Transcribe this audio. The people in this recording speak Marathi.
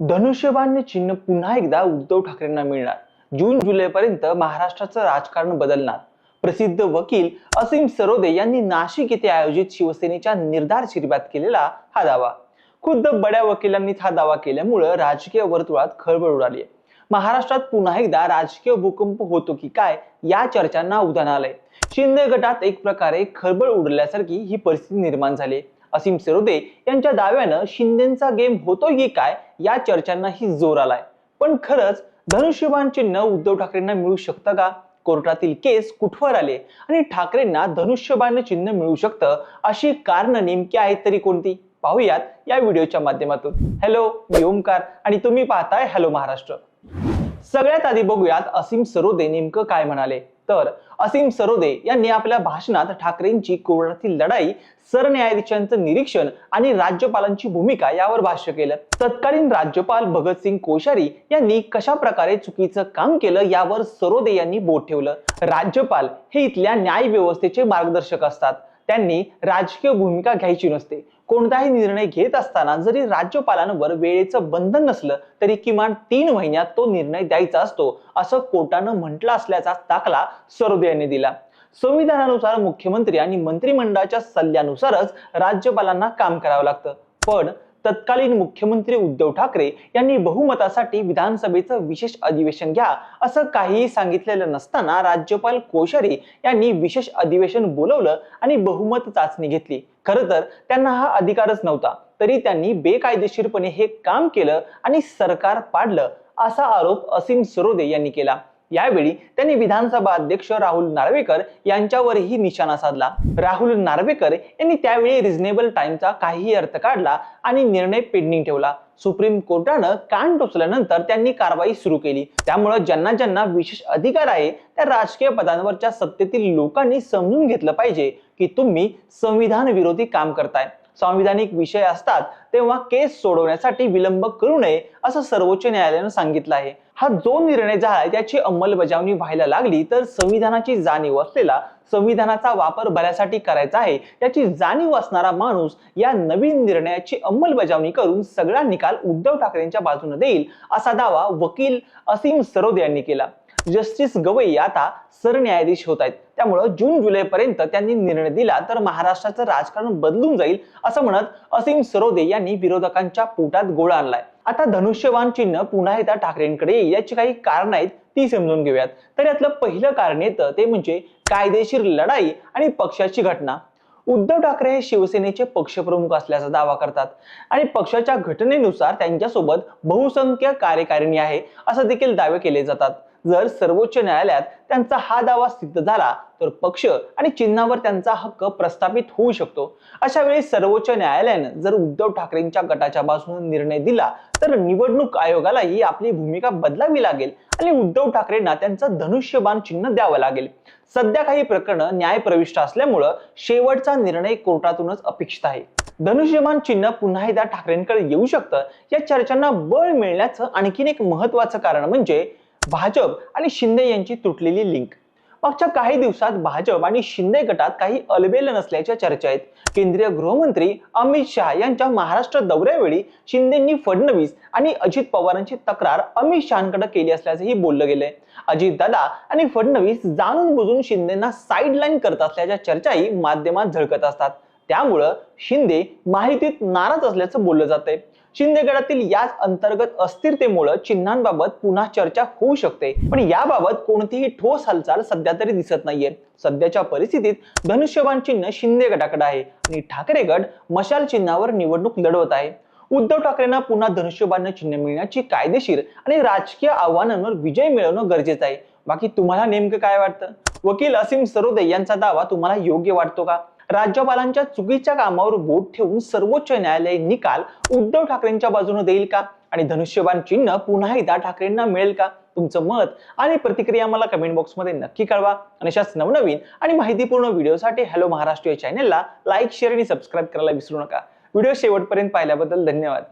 धनुष्यबाणने चिन्ह पुन्हा एकदा उद्धव ठाकरेंना मिळणार. जून जुलैपर्यंत महाराष्ट्राचं राजकारण बदलणार. प्रसिद्ध वकील असीम सरोदे यांनी नाशिक येथे आयोजित शिवसेनेच्या निर्धार शिबिरात केलेला हा दावा. खुद्द बड्या वकिलांनी हा दावा केल्यामुळं राजकीय वर्तुळात खळबळ उडाली महाराष्ट्रात पुन्हा एकदा राजकीय भूकंप होतो की काय या चर्चांना उदाहरण आलंय. शिंदे गटात एक प्रकारे खळबळ उडल्यासारखी ही परिस्थिती निर्माण झाली आहे. असीम सरोदे यांच्या दाव्यानं शिंदेचा गेम होतोय की काय या चर्चांनाही जोर आलाय. पण खरंच धनुष्यबाण चिन्ह उद्धव ठाकरेंना मिळू शकतं का? कोर्टातील केस कुठवर आले? आणि ठाकरेंना धनुष्यबाण चिन्ह मिळू शकतं अशी कारण नेमकी आहेत तरी कोणती? पाहूयात या व्हिडिओच्या माध्यमातून. हॅलो मी ओमकार आणि तुम्ही पाहताय हॅलो महाराष्ट्र. सगळ्यात आधी बघूयात असीम सरोदे नेमकं काय म्हणाले? तर असीम सरोदे यांनी आपल्या भाषणात ठाकरेंची कोर्टातील लढाई सरन्यायाधीशांचं निरीक्षण आणि राज्यपालांची भूमिका यावर भाष्य केलं. तत्कालीन राज्यपाल भगतसिंग कोश्यारी यांनी कशा प्रकारे चुकीचं काम केलं यावर सरोदे यांनी बोट ठेवलं. राज्यपाल हे इथल्या न्याय व्यवस्थेचे मार्गदर्शक असतात. त्यांनी राजकीय भूमिका घ्यायची नसते. कोणताही निर्णय घेत असताना जरी राज्यपालांवर वेळेचं बंधन नसलं तरी किमान तीन महिन्यात तो निर्णय द्यायचा असतो असं कोर्टानं म्हटलं असल्याचा दाखला सरोदे यांनी दिला. संविधानानुसार मुख्यमंत्री आणि मंत्रिमंडळाच्या सल्ल्यानुसारच राज्यपालांना काम करावं लागतं. पण तत्कालीन मुख्यमंत्री उद्धव ठाकरे यांनी बहुमतासाठी विधानसभेचं विशेष अधिवेशन घ्या असं काहीही सांगितलेलं नसताना राज्यपाल कोश्यारी यांनी विशेष अधिवेशन बोलवलं आणि बहुमत चाचणी घेतली. खरं तर त्यांना हा अधिकारच नव्हता. तरी त्यांनी बेकायदेशीरपणे हे काम केलं आणि सरकार पाडलं असा आरोप असीम सरोदे यांनी केला. यावेळी त्यांनी विधानसभा अध्यक्ष राहुल नार्वेकर यांच्यावरही निशाणा साधला. राहुल नार्वेकर यांनी त्यावेळी रिझनेबल टाइमचा काहीही अर्थ काढला आणि निर्णय पेंडिंग ठेवला. सुप्रीम कोर्टानं कान टोचल्यानंतर त्यांनी कारवाई सुरू केली. त्यामुळे ज्यांना ज्यांना विशेष अधिकार आहे त्या राजकीय पदांवरच्या सत्तेतील लोकांनी समजून घेतलं पाहिजे की तुम्ही संविधान विरोधी काम करताय. संविधानिक विषय असतात तेव्हा केस सोडवण्यासाठी विलंब करू नये असं सर्वोच्च न्यायालयानं सांगितलं आहे. हा जो निर्णय झाला त्याची अंमलबजावणी व्हायला लागली तर संविधानाची जाणीव असलेला संविधानाचा वापर भल्यासाठी करायचा आहे याची जाणीव असणारा माणूस या नवीन निर्णयाची अंमलबजावणी करून सगळा निकाल उद्धव ठाकरेंच्या बाजूने देईल असा दावा वकील असीम सरोदे यांनी केला. जस्टिस गवई आता सरन्यायाधीश होत आहेत. त्यामुळं जून जुलै पर्यंत त्यांनी निर्णय दिला तर महाराष्ट्राचं राजकारण बदलून जाईल असं म्हणत असीम सरोदे यांनी विरोधकांच्या पोटात गोळा आणलाय. आता धनुष्यवान चिन्ह पुन्हा एकदा ठाकरेंकडे येईल याची काही कारण आहेत ती समजून घेऊयात. तर यातलं पहिलं कारण येतं ते म्हणजे कायदेशीर लढाई आणि पक्षाची घटना. उद्धव ठाकरे हे शिवसेनेचे पक्षप्रमुख असल्याचा दावा करतात. आणि पक्षाच्या घटनेनुसार त्यांच्यासोबत बहुसंख्य कार्यकारिणी आहे असं देखील दावे केले जातात. जर सर्वोच्च न्यायालयात त्यांचा हा दावा सिद्ध झाला तर पक्ष आणि चिन्हावर त्यांचा हक्क प्रस्थापित होऊ शकतो. अशा वेळी सर्वोच्च न्यायालयानं जर उद्धव ठाकरेंच्या गटाच्या बाजूने निर्णय दिला तर निवडणूक आयोगालाही आपली भूमिका बदलावी लागेल आणि उद्धव ठाकरेंना त्यांचं धनुष्यबाण चिन्ह द्यावं लागेल. सध्या काही प्रकरणं न्यायप्रविष्ट असल्यामुळं शेवटचा निर्णय कोर्टातूनच अपेक्षित आहे. धनुष्यमान चिन्ह पुन्हा एकदा ठाकरेंकडे येऊ शकतं या चर्चांना बळ मिळण्याचं आणखीन एक महत्वाचं कारण म्हणजे भाजप आणि शिंदे यांची तुटलेली लिंक मागच्या काही दिवसात भाजप आणि शिंदे गटात काही अलबेल नसल्याच्या चर्चा आहेत केंद्रीय गृहमंत्री अमित शहा यांच्या महाराष्ट्र दौऱ्यावेळी शिंदेंनी फडणवीस आणि अजित पवारांची तक्रार अमित शहाकडे केली असल्याचंही बोललं गेलंय. अजित दादा आणि फडणवीस जाणून बुजून शिंदेना साईडलाईन करत असल्याच्या चर्चाही माध्यमात झळकत असतात. त्यामुळं शिंदे माहितीत नाराज असल्याचं बोललं जातंय. शिंदे गटातील याच अंतर्गत अस्थिरतेमुळे चिन्हांबाबत पुन्हा चर्चा होऊ शकते. पण याबाबत कोणतीही ठोस हालचाल सध्या तरी दिसत नाहीये. सध्याच्या परिस्थितीत धनुष्यबाण चिन्ह शिंदे गटाकडे आहे आणि ठाकरे गट मशाल चिन्हावर निवडणूक लढवत आहे. उद्धव ठाकरेंना पुन्हा धनुष्यबाण चिन्ह मिळण्याची कायदेशीर आणि राजकीय आव्हानांवर विजय मिळवणं गरजेचं आहे. बाकी तुम्हाला नेमकं काय वाटतं? वकील असीम सरोदे यांचा दावा तुम्हाला योग्य वाटतो का? राज्यपालांच्या चुकीच्या कामावर बोट ठेवून सर्वोच्च न्यायालय निकाल उद्धव ठाकरेंच्या बाजूने देईल का? आणि धनुष्यबाण चिन्ह पुन्हा एकदा ठाकरेंना मिळेल का? तुमचं मत आणि प्रतिक्रिया मला कमेंट बॉक्समध्ये नक्की कळवा. आणि अशाच नवनवीन आणि माहितीपूर्ण व्हिडिओसाठी हॅलो महाराष्ट्र या चॅनलला लाईक शेअर आणि सबस्क्राईब करायला विसरू नका. व्हिडिओ शेवटपर्यंत पाहिल्याबद्दल धन्यवाद.